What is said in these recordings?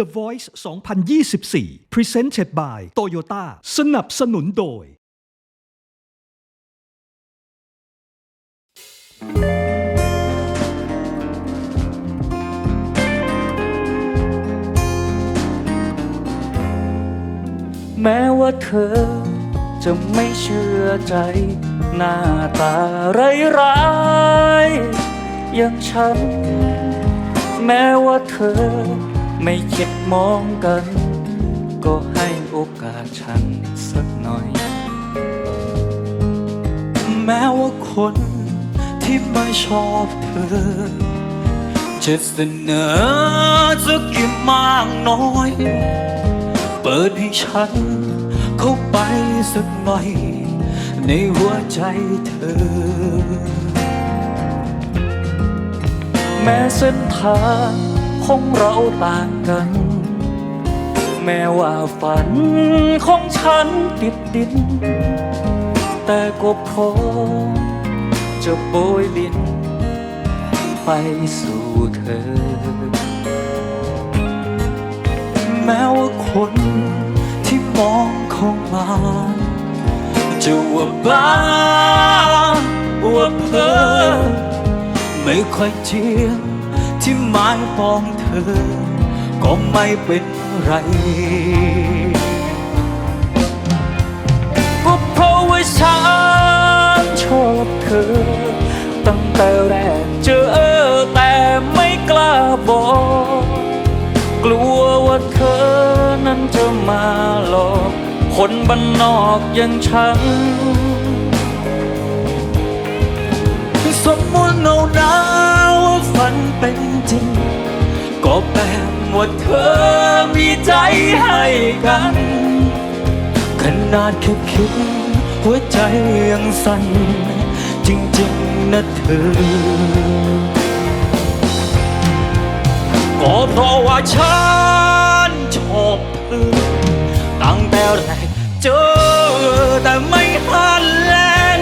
The Voice 2024 Presented by Toyota สนับสนุนโดย แม้ว่าเธอจะไม่เชื่อใจ หน้าตาไรร้ายๆอย่างฉัน แม้ว่าเธอ ไม่คิดมองกัน ก็ให้โอกาสฉันสักหน่อย แม้ว่าคนที่ไม่ชอบเธอ จะเสนอสักกี่มากน้อย เปิดให้ฉันเข้าไปสักหน่อย ในหัวใจเธอ แม้เส้นทาง ของเราต่างกัน แม้ว่าฝันของฉันติดดิน แต่ก็พร้อมจะโบยบิน ไปสู่เธอ แม้ว่าคนที่มองเข้ามาจะว่าบ้าว่าเพ้อไม่ค่อยเจียง ที่หมายปองเธอ ก็ไม่เป็นไร ก็เพราะว่าฉันชอบเธอ ตั้งแต่แรกเจอแต่ไม่กล้าบอก กลัวว่าเธอนั้นจะมาหลอกคนบ้านนอกอย่างฉัน สมมุติเอานะว่าฝัน เป็นจริง ก็แปลว่าเธอมีใจให้กัน ขนาดแค่คิด หัวใจยังสั่น จริงๆนะเธอ ก็เพราะว่าฉันชอบเธอตั้งแต่แรกเจอแต่ไม่หันแลน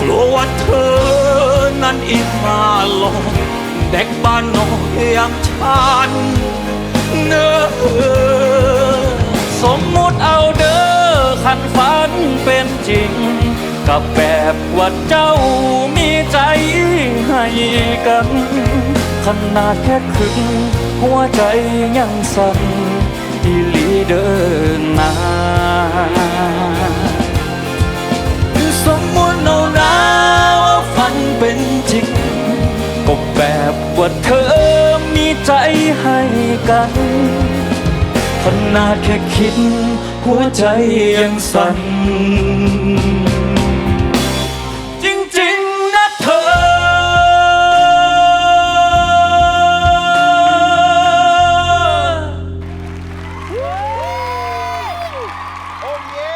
กลัวว่าเธอนั้นอีกมาหลอก เด็กบ้านนอกอย่างฉันเนอสมมุติเอาเด้อขันฝันเป็นจริง กับแบบว่าเจ้ามีใจให้กัน ขนาดแค่ครึ่งหัวใจยังสั่น กัน ขนาดแค่คิด หัวใจยังสั่นจริงๆนะเธอ โอ้เย่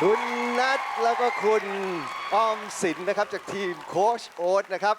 คุณนัทแล้วก็คุณออมสินนะครับ จากทีมโค้ชโอ๊ตนะครับ